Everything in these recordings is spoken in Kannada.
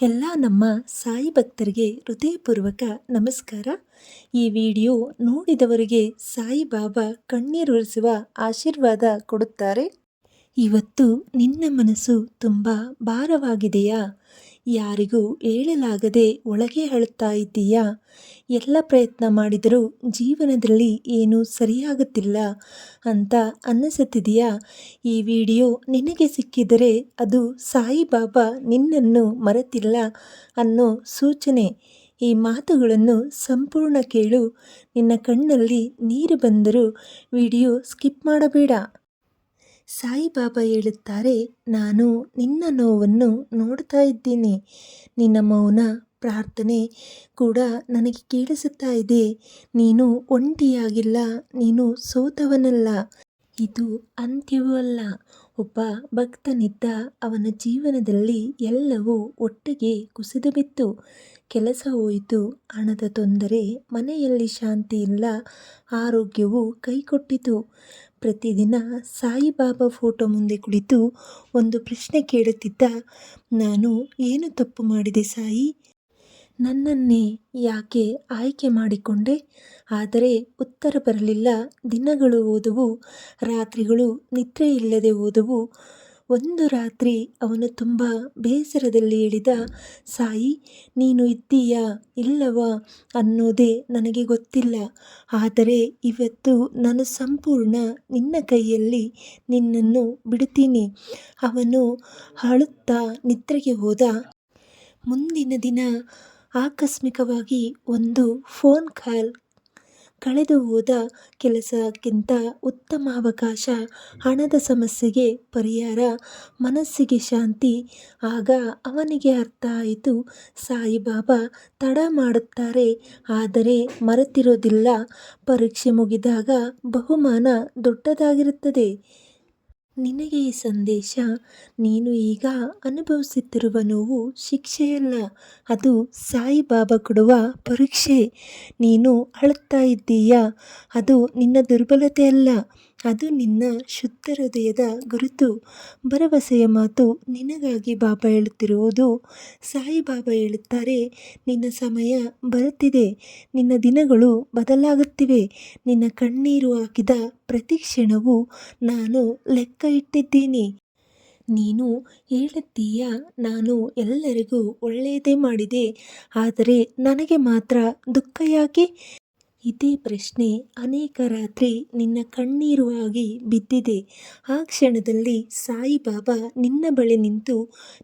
ಎಲ್ಲ ನಮ್ಮ ಸಾಯಿ ಭಕ್ತರಿಗೆ ಹೃದಯಪೂರ್ವಕ ನಮಸ್ಕಾರ. ಈ ವಿಡಿಯೋ ನೋಡಿದವರಿಗೆ ಸಾಯಿಬಾಬಾ ಕಣ್ಣೀರುರಿಸುವ ಆಶೀರ್ವಾದ ಕೊಡುತ್ತಾರೆ. ಇವತ್ತು ನಿನ್ನ ಮನಸ್ಸು ತುಂಬ ಭಾರವಾಗಿದೆಯಾ? ಯಾರಿಗೂ ಹೇಳಲಾಗದೆ ಒಳಗೆ ಅಳುತ್ತಾ ಇದ್ದೀಯಾ? ಎಲ್ಲ ಪ್ರಯತ್ನ ಮಾಡಿದರೂ ಜೀವನದಲ್ಲಿ ಏನೂ ಸರಿಯಾಗುತ್ತಿಲ್ಲ ಅಂತ ಅನ್ನಿಸುತ್ತಿದೆಯಾ? ಈ ವಿಡಿಯೋ ನಿನಗೆ ಸಿಕ್ಕಿದರೆ ಅದು ಸಾಯಿಬಾಬಾ ನಿನ್ನನ್ನು ಮರೆತಿಲ್ಲ ಅನ್ನೋ ಸೂಚನೆ. ಈ ಮಾತುಗಳನ್ನು ಸಂಪೂರ್ಣ ಕೇಳು. ನಿನ್ನ ಕಣ್ಣಲ್ಲಿ ನೀರು ಬಂದರೂ ವಿಡಿಯೋ ಸ್ಕಿಪ್ ಮಾಡಬೇಡ. ಸಾಯಿಬಾಬಾ ಹೇಳುತ್ತಾರೆ, ನಾನು ನಿನ್ನ ನೋವನ್ನು ನೋಡ್ತಾ ಇದ್ದೀನಿ. ನಿನ್ನ ಮೌನ ಪ್ರಾರ್ಥನೆ ಕೂಡ ನನಗೆ ಕೇಳಿಸುತ್ತಾ ಇದೆ. ನೀನು ಒಂಟಿಯಾಗಿಲ್ಲ, ನೀನು ಸೋತವನಲ್ಲ. ಇದು ಅಂತ್ಯವೂ ಅಲ್ಲ. ಒಬ್ಬ ಭಕ್ತನಿದ್ದ ಅವನ ಜೀವನದಲ್ಲಿ ಎಲ್ಲವೂ ಒಟ್ಟಿಗೆ ಕುಸಿದು ಬಿತ್ತು ಕೆಲಸ ಹೋಯಿತು, ಹಣದ ತೊಂದರೆ, ಮನೆಯಲ್ಲಿ ಶಾಂತಿ ಇಲ್ಲ ಆರೋಗ್ಯವು ಕೈಕೊಟ್ಟಿತು. ಪ್ರತಿದಿನ ಸಾಯಿಬಾಬಾ ಫೋಟೋ ಮುಂದೆ ಕುಳಿತು ಒಂದು ಪ್ರಶ್ನೆ ಕೇಳುತ್ತಿದ್ದ, ನಾನು ಏನು ತಪ್ಪು ಮಾಡಿದೆ ಸಾಯಿ? ನನ್ನನ್ನೇ ಯಾಕೆ ಆಯ್ಕೆ ಮಾಡಿಕೊಂಡೆ? ಆದರೆ ಉತ್ತರ ಬರಲಿಲ್ಲ. ದಿನಗಳು ಓದುವು ರಾತ್ರಿಗಳು ನಿದ್ರೆ ಇಲ್ಲದೆ ಹೋದವು. ಒಂದು ರಾತ್ರಿ ಅವನು ತುಂಬ ಬೇಸರದಲ್ಲಿ ಹೇಳಿದ, ಸಾಯಿ, ನೀನು ಇದ್ದೀಯಾ ಇಲ್ಲವಾ ಅನ್ನೋದೇ ನನಗೆ ಗೊತ್ತಿಲ್ಲ. ಆದರೆ ಇವತ್ತು ನಾನು ಸಂಪೂರ್ಣ ನಿನ್ನ ಕೈಯಲ್ಲಿ ನಿನ್ನನ್ನು ಬಿಡುತ್ತೀನಿ. ಅವನು ಅಳುತ್ತಾ ನಿದ್ರೆಗೆ ಹೋದ. ಮುಂದಿನ ದಿನ ಆಕಸ್ಮಿಕವಾಗಿ ಒಂದು ಫೋನ್ ಕಾಲ್ ಕಳೆದು ಹೋದ ಕೆಲಸಕ್ಕಿಂತ ಉತ್ತಮ ಅವಕಾಶ ಹಣದ ಸಮಸ್ಯೆಗೆ ಪರಿಹಾರ, ಮನಸ್ಸಿಗೆ ಶಾಂತಿ, ಆಗ ಅವನಿಗೆ ಅರ್ಥ ಆಯಿತು. ಸಾಯಿಬಾಬಾ ತಡ ಮಾಡುತ್ತಾರೆ, ಆದರೆ ಮರೆತಿರೋದಿಲ್ಲ. ಪರೀಕ್ಷೆ ಮುಗಿದಾಗ ಬಹುಮಾನ ದೊಡ್ಡದಾಗಿರುತ್ತದೆ. ನಿನಗೆ ಈ ಸಂದೇಶ ನೀನು ಈಗ ಅನುಭವಿಸುತ್ತಿರುವ ನೋವು ಶಿಕ್ಷೆಯಲ್ಲ. ಅದು ಸಾಯಿಬಾಬಾ ಕೊಡುವ ಪರೀಕ್ಷೆ. ನೀನು ಅಳುತ್ತಾ ಇದ್ದೀಯಾ? ಅದು ನಿನ್ನ ದುರ್ಬಲತೆ ಅಲ್ಲ ಅದು ನಿನ್ನ ಶುದ್ಧ ಹೃದಯದ ಗುರುತು. ಭರವಸೆಯ ಮಾತು ನಿನಗಾಗಿ ಬಾಬಾ ಹೇಳುತ್ತಿರುವುದು. ಸಾಯಿಬಾಬಾ ಹೇಳುತ್ತಾರೆ, ನಿನ್ನ ಸಮಯ ಬರುತ್ತಿದೆ. ನಿನ್ನ ದಿನಗಳು ಬದಲಾಗುತ್ತಿವೆ. ನಿನ್ನ ಕಣ್ಣೀರು ಹಾಕಿದ ಪ್ರತಿ ಕ್ಷಣವೂ ನಾನು ಲೆಕ್ಕ ಇಟ್ಟಿದ್ದೀನಿ ನೀನು ಹೇಳುತ್ತೀಯ, ನಾನು ಎಲ್ಲರಿಗೂ ಒಳ್ಳೆಯದೇ ಮಾಡಿದೆ. ಆದರೆ ನನಗೆ ಮಾತ್ರ ದುಃಖ ಯಾಕೆ? ಇದೇ ಪ್ರಶ್ನೆ ಅನೇಕ ರಾತ್ರಿ ನಿನ್ನ ಕಣ್ಣೀರು ಆಗಿ ಬಿದ್ದಿದೆ. ಆ ಕ್ಷಣದಲ್ಲಿ ಸಾಯಿಬಾಬಾ ನಿನ್ನ ಬಳಿ ನಿಂತು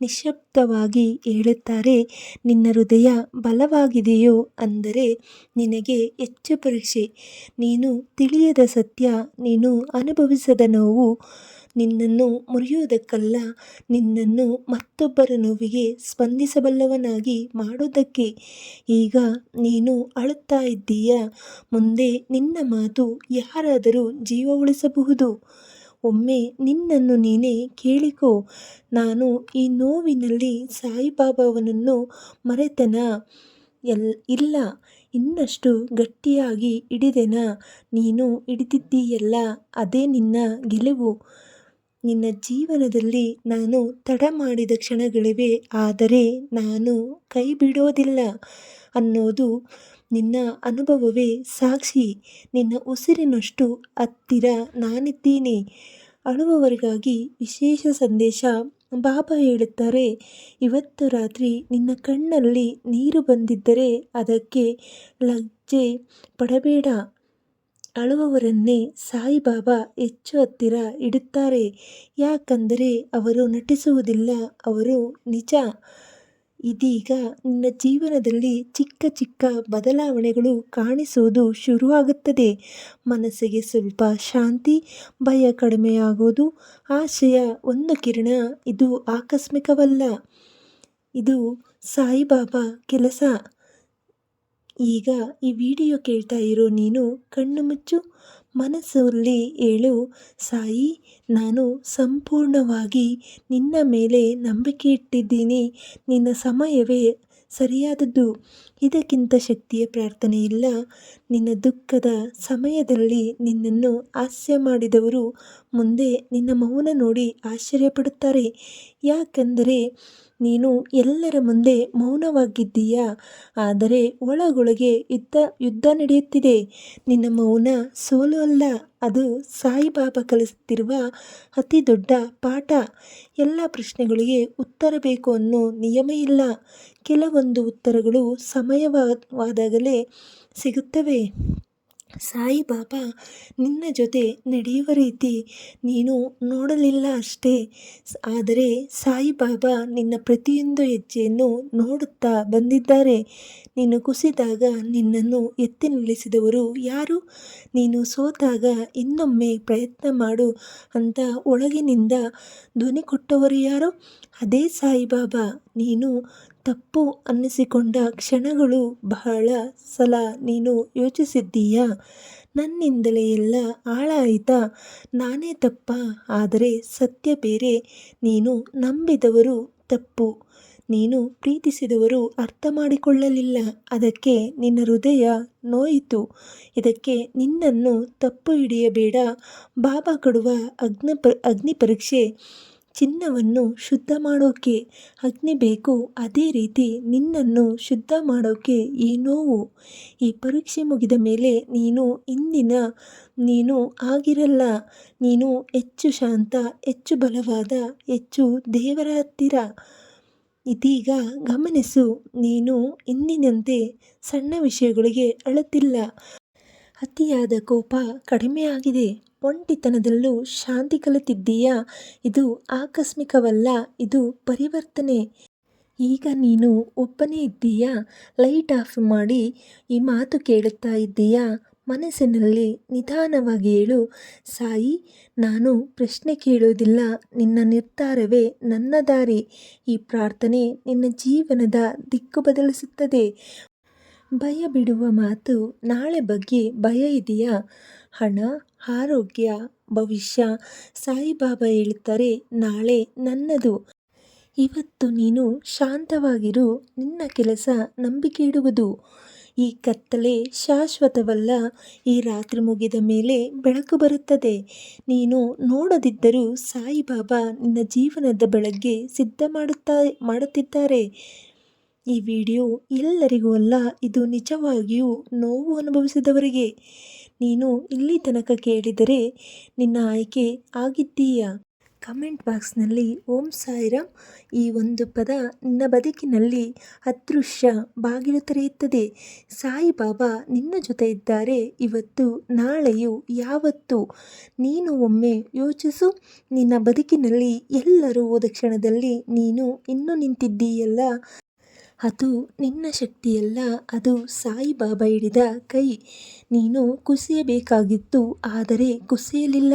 ನಿಶಬ್ದವಾಗಿ ಹೇಳುತ್ತಾರೆ, ನಿನ್ನ ಹೃದಯ ಬಲವಾಗಿದೆಯೋ? ಅಂದರೆ, ನಿನಗೆ ಹೆಚ್ಚು ಪರೀಕ್ಷೆ. ನೀನು ತಿಳಿಯದ ಸತ್ಯ, ನೀನು ಅನುಭವಿಸದ ನೋವು ನಿನ್ನನ್ನು ಮುರಿಯುವುದಕ್ಕಲ್ಲ, ನಿನ್ನನ್ನು ಮತ್ತೊಬ್ಬರ ನೋವಿಗೆ ಸ್ಪಂದಿಸಬಲ್ಲವನಾಗಿ ಮಾಡೋದಕ್ಕೆ ಈಗ ನೀನು ಅಳುತ್ತಾ ಇದ್ದೀಯ? ಮುಂದೆ ನಿನ್ನ ಮಾತು ಯಾರಾದರೂ ಜೀವ ಉಳಿಸಬಹುದು ಒಮ್ಮೆ ನಿನ್ನನ್ನು ನೀನೇ ಕೇಳಿಕೋ. ನಾನು ಈ ನೋವಿನಲ್ಲಿ ಸಾಯಿಬಾಬಾವನನ್ನು ಮರೆತನ? ಎಲ್, ಇಲ್ಲ, ಇನ್ನಷ್ಟು ಗಟ್ಟಿಯಾಗಿ ಹಿಡಿದೆನಾ? ನೀನು ಹಿಡಿದಿದ್ದೀಯಲ್ಲ, ಅದೇ ನಿನ್ನ ಗೆಲುವು. ನಿನ್ನ ಜೀವನದಲ್ಲಿ ನಾನು ತಡ ಮಾಡಿದ ಕ್ಷಣಗಳಿವೆ, ಆದರೆ ನಾನು ಕೈ ಬಿಡೋದಿಲ್ಲ ಅನ್ನೋದು ನಿನ್ನ ಅನುಭವವೇ ಸಾಕ್ಷಿ. ನಿನ್ನ ಉಸಿರಿನಷ್ಟು ಹತ್ತಿರ ನಾನಿದ್ದೀನಿ. ಅಳುವವರಿಗಾಗಿ ವಿಶೇಷ ಸಂದೇಶ ಬಾಬಾ ಹೇಳುತ್ತಾರೆ, ಇವತ್ತು ರಾತ್ರಿ ನಿನ್ನ ಕಣ್ಣಲ್ಲಿ ನೀರು ಬಂದಿದ್ದರೆ ಅದಕ್ಕೆ ಲಜ್ಜೆ ಪಡಬೇಡ. ಅಳುವವರನ್ನೇ ಸಾಯಿಬಾಬಾ ಹೆಚ್ಚು ಹತ್ತಿರ ಇಡುತ್ತಾರೆ. ಯಾಕಂದರೆ ಅವರು ನಟಿಸುವುದಿಲ್ಲ, ಅವರು ನಿಜ. ಇದೀಗ ನಿನ್ನ ಜೀವನದಲ್ಲಿ ಚಿಕ್ಕ ಚಿಕ್ಕ ಬದಲಾವಣೆಗಳು ಕಾಣಿಸುವುದು ಶುರುವಾಗುತ್ತದೆ. ಮನಸ್ಸಿಗೆ ಸ್ವಲ್ಪ ಶಾಂತಿ, ಭಯ ಕಡಿಮೆಯಾಗುವುದು ಆಶಯ ಒಂದು ಕಿರಣ ಇದು ಆಕಸ್ಮಿಕವಲ್ಲ. ಇದು ಸಾಯಿಬಾಬಾ ಕೆಲಸ. ಈಗ ಈ ವಿಡಿಯೋ ಕೇಳ್ತಾ ಇರೋ ನೀನು ಕಣ್ಣು ಮುಚ್ಚು, ಮನಸ್ಸಲ್ಲಿ ಹೇಳು ಸಾಯಿ, ನಾನು ಸಂಪೂರ್ಣವಾಗಿ ನಿನ್ನ ಮೇಲೆ ನಂಬಿಕೆ ಇಟ್ಟಿದ್ದೀನಿ. ನಿನ್ನ ಸಮಯವೇ ಸರಿಯಾದದ್ದು. ಇದಕ್ಕಿಂತ ಶಕ್ತಿಯ ಪ್ರಾರ್ಥನೆ ಇಲ್ಲ. ನಿನ್ನ ದುಃಖದ ಸಮಯದಲ್ಲಿ ನಿನ್ನನ್ನು ಹಾಸ್ಯ ಮಾಡಿದವರು ಮುಂದೆ ನಿನ್ನ ಮೌನ ನೋಡಿ ಆಶ್ಚರ್ಯಪಡುತ್ತಾರೆ. ಯಾಕೆಂದರೆ ನೀನು ಎಲ್ಲರ ಮುಂದೆ ಮೌನವಾಗಿದ್ದೀಯ? ಆದರೆ ಒಳಗೊಳಗೆ ಯುದ್ಧ ಯುದ್ಧ ನಡೆಯುತ್ತಿದೆ. ನಿನ್ನ ಮೌನ ಸೋಲು ಅಲ್ಲ, ಅದು ಸಾಯಿಬಾಬಾ ಕಲಿಸುತ್ತಿರುವ ಅತಿ ದೊಡ್ಡ ಪಾಠ. ಎಲ್ಲ ಪ್ರಶ್ನೆಗಳಿಗೆ ಉತ್ತರ ಬೇಕು ಅನ್ನೋ ನಿಯಮ ಇಲ್ಲ. ಕೆಲವೊಂದು ಉತ್ತರಗಳು ಸಮಯವಾದಾಗಲೇ ಸಿಗುತ್ತವೆ. ಸಾಯಿಬಾಬಾ ನಿನ್ನ ಜೊತೆ ನಡೆಯುವ ರೀತಿ ನೀನು ನೋಡಲಿಲ್ಲ ಅಷ್ಟೇ. ಆದರೆ ಸಾಯಿಬಾಬಾ ನಿನ್ನ ಪ್ರತಿಯೊಂದು ಹೆಜ್ಜೆಯನ್ನು ನೋಡುತ್ತಾ ಬಂದಿದ್ದಾರೆ. ನೀನು ಕುಸಿದಾಗ ನಿನ್ನನ್ನು ಎತ್ತಿ ನಿಲ್ಲಿಸಿದವರು ಯಾರು? ನೀನು ಸೋತಾಗ ಇನ್ನೊಮ್ಮೆ ಪ್ರಯತ್ನ ಮಾಡು ಅಂತ ಒಳಗಿನಿಂದ ಧ್ವನಿ ಕೊಟ್ಟವರು ಯಾರು? ಅದೇ ಸಾಯಿಬಾಬಾ ನೀನು ತಪ್ಪು ಅನ್ನಿಸಿಕೊಂಡ ಕ್ಷಣಗಳು ಬಹಳ ಸಲ ನೀನು ಯೋಚಿಸಿದ್ದೀಯಾ? ನನ್ನಿಂದಲೇ ಎಲ್ಲ ಹಾಳಾಯಿತಾ? ನಾನೇ ತಪ್ಪ, ಆದರೆ ಸತ್ಯ ಬೇರೆ. ನೀನು ನಂಬಿದವರು ತಪ್ಪು. ನೀನು ಪ್ರೀತಿಸಿದವರು ಅರ್ಥ ಮಾಡಿಕೊಳ್ಳಲಿಲ್ಲ ಅದಕ್ಕೆ ನಿನ್ನ ಹೃದಯ ನೋಯಿತು. ಇದಕ್ಕೆ ನಿನ್ನನ್ನು ತಪ್ಪು ಹಿಡಿಯಬೇಡ. ಬಾಬಾ ಕೊಡುವ ಅಗ್ನಿ ಅಗ್ನಿ ಪರೀಕ್ಷೆ ಚಿನ್ನವನ್ನು ಶುದ್ಧ ಮಾಡೋಕೆ. ಅಗ್ನಿ ಬೇಕು, ಅದೇ ರೀತಿ ನಿನ್ನನ್ನು ಶುದ್ಧ ಮಾಡೋಕೆ ಈ ನೋವು. ಈ ಪರೀಕ್ಷೆ ಮುಗಿದ ಮೇಲೆ ನೀನು ಇಂದಿನ ನೀನು ಆಗಿರಲ್ಲ. ನೀನು ಹೆಚ್ಚು ಶಾಂತ, ಹೆಚ್ಚು ಬಲವಾದ, ಹೆಚ್ಚು ದೇವರ ಹತ್ತಿರ. ಇದೀಗ ಗಮನಿಸು, ನೀನು ಇಂದಿನಂತೆ ಸಣ್ಣ ವಿಷಯಗಳಿಗೆ ಅಳುತ್ತಿಲ್ಲ ಅತಿಯಾದ ಕೋಪ ಕಡಿಮೆಯಾಗಿದೆ. ಒಂಟಿತನದಲ್ಲೂ ಶಾಂತಿ ಕಲಿತಿದ್ದೀಯಾ? ಇದು ಆಕಸ್ಮಿಕವಲ್ಲ, ಇದು ಪರಿವರ್ತನೆ. ಈಗ ನೀನು ಒಬ್ಬನೇ ಇದ್ದೀಯಾ? ಲೈಟ್ ಆಫ್ ಮಾಡಿ ಈ ಮಾತು ಕೇಳುತ್ತಾ ಇದ್ದೀಯಾ? ಮನಸ್ಸಿನಲ್ಲಿ ನಿಧಾನವಾಗಿ ಹೇಳು. ಸಾಯಿ, ನಾನು ಪ್ರಶ್ನೆ ಕೇಳೋದಿಲ್ಲ ನಿನ್ನ ನಿರ್ಧಾರವೇ ನನ್ನ ದಾರಿ. ಈ ಪ್ರಾರ್ಥನೆ ನಿನ್ನ ಜೀವನದ ದಿಕ್ಕು ಬದಲಿಸುತ್ತದೆ. ಭಯ ಬಿಡುವ ಮಾತು ನಾಳೆ ಬಗ್ಗೆ ಭಯ ಇದೆಯಾ? ಹಣ, ಆರೋಗ್ಯ, ಭವಿಷ್ಯ, ಸಾಯಿಬಾಬಾ ಹೇಳುತ್ತಾರೆ ನಾಳೆ ನನ್ನದು. ಇವತ್ತು ನೀನು ಶಾಂತವಾಗಿರು, ನಿನ್ನ ಕೆಲಸ ನಂಬಿಕೆ ಇಡುವುದು ಈ ಕತ್ತಲೆ ಶಾಶ್ವತವಲ್ಲ, ಈ ರಾತ್ರಿ ಮುಗಿದ ಮೇಲೆ ಬೆಳಕು ಬರುತ್ತದೆ. ನೀನು ನೋಡದಿದ್ದರೂ ಸಾಯಿಬಾಬಾ ನಿನ್ನ ಜೀವನದ ಬೆಳಗ್ಗೆ ಸಿದ್ಧ ಮಾಡುತ್ತಾ, ಮಾಡುತ್ತಿದ್ದಾರೆ. ಈ ವಿಡಿಯೋ ಎಲ್ಲರಿಗೂ ಅಲ್ಲ, ಇದು ನಿಜವಾಗಿಯೂ ನೋವು ಅನುಭವಿಸಿದವರಿಗೆ. ನೀನು ಇಲ್ಲಿ ತನಕ ಕೇಳಿದರೆ ನಿನ್ನ ಆಯ್ಕೆ ಆಗಿದ್ದೀಯಾ? ಕಮೆಂಟ್ ಬಾಕ್ಸ್ನಲ್ಲಿ ಓಂ ಸಾಯಿರಾಮ್ ಈ ಒಂದು ಪದ ನಿನ್ನ ಬದುಕಿನಲ್ಲಿ ಅದೃಶ್ಯ ಬಾಗಿಲು ತೆರೆಯುತ್ತದೆ. ಸಾಯಿಬಾಬಾ ನಿನ್ನ ಜೊತೆ ಇದ್ದಾರೆ. ಇವತ್ತು, ನಾಳೆಯು, ಯಾವತ್ತು ನೀನು ಒಮ್ಮೆ ಯೋಚಿಸು. ನಿನ್ನ ಬದುಕಿನಲ್ಲಿ ಎಲ್ಲರೂ ಹೋದ ಕ್ಷಣದಲ್ಲಿ ನೀನು ಇನ್ನೂ ನಿಂತಿದ್ದೀಯಲ್ಲ. ಅದು ನಿನ್ನ ಶಕ್ತಿಯಲ್ಲ, ಅದು ಸಾಯಿಬಾಬಾ ಹಿಡಿದ ಕೈ. ನೀನು ಕುಸಿಯಬೇಕಾಗಿತ್ತು, ಆದರೆ ಕುಸಿಯಲಿಲ್ಲ.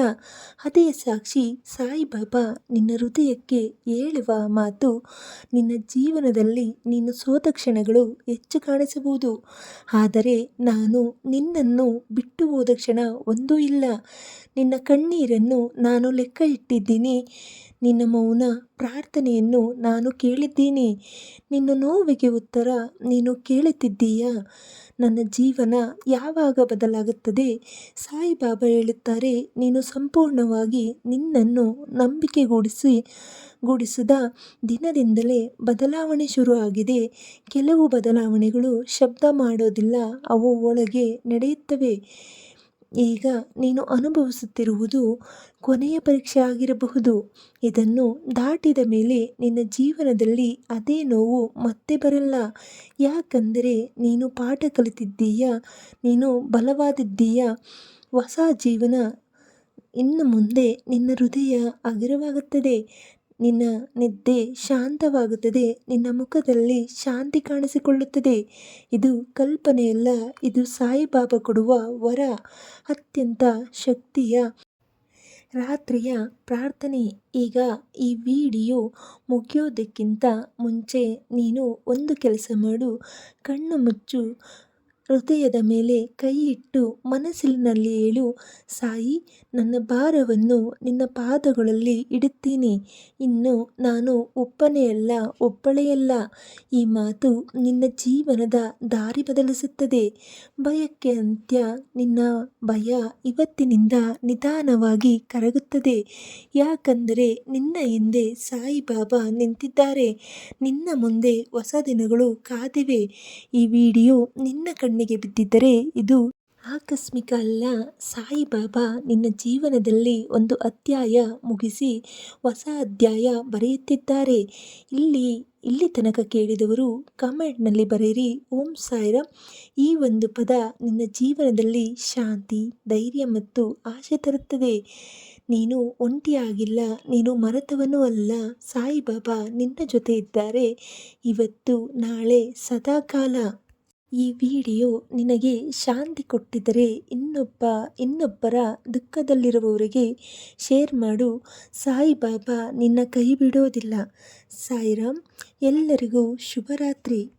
ಅದೇ ಸಾಕ್ಷಿ, ಸಾಯಿಬಾಬಾ ನಿನ್ನ ಹೃದಯಕ್ಕೆ ಹೇಳುವ ಮಾತು. ನಿನ್ನ ಜೀವನದಲ್ಲಿ ನೀನು ಸೋತ ಕ್ಷಣಗಳು ಹೆಚ್ಚು ಕಾಣಿಸಬಹುದು. ಆದರೆ ನಾನು ನಿನ್ನನ್ನು ಬಿಟ್ಟು ಹೋದ ಕ್ಷಣ ಒಂದೂ ಇಲ್ಲ. ನಿನ್ನ ಕಣ್ಣೀರನ್ನು ನಾನು ಲೆಕ್ಕ ಇಟ್ಟಿದ್ದೀನಿ. ನಿನ್ನ ಮೌನ ಪ್ರಾರ್ಥನೆಯನ್ನು ನಾನು ಕೇಳಿದ್ದೀನಿ. ನಿನ್ನ ನೋವಿಗೆ ಉತ್ತರ ನೀನು ಕೇಳುತ್ತಿದ್ದೀಯಾ? ನನ್ನ ಜೀವನ ಯಾವಾಗ ಬದಲಾಗುತ್ತದೆ? ಸಾಯಿಬಾಬಾ ಹೇಳುತ್ತಾರೆ, ನೀನು ಸಂಪೂರ್ಣವಾಗಿ ನಿನ್ನನ್ನು ನಂಬಿಕೆಗೂಡಿಸಿ, ಗೂಡಿಸಿದ ದಿನದಿಂದಲೇ ಬದಲಾವಣೆ ಶುರುವಾಗಿದೆ. ಕೆಲವು ಬದಲಾವಣೆಗಳು ಶಬ್ದ ಮಾಡೋದಿಲ್ಲ, ಅವು ಒಳಗೆ ನಡೆಯುತ್ತವೆ. ಈಗ ನೀನು ಅನುಭವಿಸುತ್ತಿರುವುದು ಕೊನೆಯ ಪರೀಕ್ಷೆ ಆಗಿರಬಹುದು ಇದನ್ನು ದಾಟಿದ ಮೇಲೆ ನಿನ್ನ ಜೀವನದಲ್ಲಿ ಅದೇ ನೋವು ಮತ್ತೆ ಬರಲ್ಲ. ಯಾಕಂದರೆ ನೀನು ಪಾಠ ಕಲಿತಿದ್ದೀಯ? ನೀನು ಬಲವಾದಿದ್ದೀಯ? ಹೊಸ ಜೀವನ ಇನ್ನು ಮುಂದೆ ನಿನ್ನ ಹೃದಯ ಹಗುರವಾಗುತ್ತದೆ ನಿನ್ನ ನಿದ್ದೆ ಶಾಂತವಾಗುತ್ತದೆ, ನಿನ್ನ ಮುಖದಲ್ಲಿ ಶಾಂತಿ ಕಾಣಿಸಿಕೊಳ್ಳುತ್ತದೆ. ಇದು ಕಲ್ಪನೆಯಲ್ಲ, ಇದು ಸಾಯಿಬಾಬಾ ಕೊಡುವ ವರ, ಅತ್ಯಂತ ಶಕ್ತಿಯ ರಾತ್ರಿಯ ಪ್ರಾರ್ಥನೆ. ಈಗ ಈ ವಿಡಿಯೋ ಮುಗಿಯೋದಕ್ಕಿಂತ ಮುಂಚೆ ನೀನು ಒಂದು ಕೆಲಸ ಮಾಡು, ಕಣ್ಣು ಮುಚ್ಚು ಹೃದಯದ ಮೇಲೆ ಕೈ ಇಟ್ಟು ಮನಸ್ಸಿನಲ್ಲಿ ಹೇಳು ಸಾಯಿ, ನನ್ನ ಭಾರವನ್ನು ನಿನ್ನ ಪಾದಗಳಲ್ಲಿ ಇಡುತ್ತೀನಿ. ಇನ್ನು ನಾನು ಒಪ್ಪನೆಯಲ್ಲ ಅಲ್ಲ ಒಬ್ಬಳೇ ಅಲ್ಲ ಈ ಮಾತು ನಿನ್ನ ಜೀವನದ ದಾರಿ ಬದಲಿಸುತ್ತದೆ. ಭಯಕ್ಕೆ ಅಂತ್ಯ ನಿನ್ನ ಭಯ ಇವತ್ತಿನಿಂದ ನಿಧಾನವಾಗಿ ಕರಗುತ್ತದೆ. ಯಾಕಂದರೆ ನಿನ್ನ ಹಿಂದೆ ಸಾಯಿಬಾಬಾ ನಿಂತಿದ್ದಾರೆ. ನಿನ್ನ ಮುಂದೆ ಹೊಸ ದಿನಗಳು ಕಾದಿವೆ. ಈ ವಿಡಿಯೋ ನಿನ್ನ ಕಣ್ಣಿಗೆ ಬಿದ್ದಿದ್ದರೆ ಇದು ಆಕಸ್ಮಿಕ ಅಲ್ಲ. ಸಾಯಿಬಾಬಾ, ನಿನ್ನ ಜೀವನದಲ್ಲಿ ಒಂದು ಅಧ್ಯಾಯ ಮುಗಿಸಿ ಹೊಸ ಅಧ್ಯಾಯ ಬರೆಯುತ್ತಿದ್ದಾರೆ. ಇಲ್ಲಿ ಇಲ್ಲಿ ತನಕ ಕೇಳಿದವರು ಕಮೆಂಟ್ನಲ್ಲಿ ಬರೆಯಿರಿ, ಓಂ ಸಾಯಿರಾಮ್ ಈ ಒಂದು ಪದ ನಿನ್ನ ಜೀವನದಲ್ಲಿ ಶಾಂತಿ, ಧೈರ್ಯ ಮತ್ತು ಆಶೆ ತರುತ್ತದೆ. ನೀನು ಒಂಟಿಯಾಗಿಲ್ಲ, ನೀನು ಮರೆತವನೂ ಅಲ್ಲ. ಸಾಯಿಬಾಬಾ ನಿನ್ನ ಜೊತೆ ಇದ್ದಾರೆ. ಇವತ್ತು ನಾಳೆ ಸದಾಕಾಲ. ಈ ವಿಡಿಯೋ ನಿನಗೆ ಶಾಂತಿ ಕೊಟ್ಟಿದ್ದರೆ ಇನ್ನೊಬ್ಬ, ಇನ್ನೊಬ್ಬರ ದುಃಖದಲ್ಲಿರುವವರಿಗೆ ಶೇರ್ ಮಾಡು. ಸಾಯಿಬಾಬಾ ನಿನ್ನ ಕೈ ಬಿಡೋದಿಲ್ಲ. ಸಾಯಿರಾಮ್, ಎಲ್ಲರಿಗೂ ಶುಭರಾತ್ರಿ.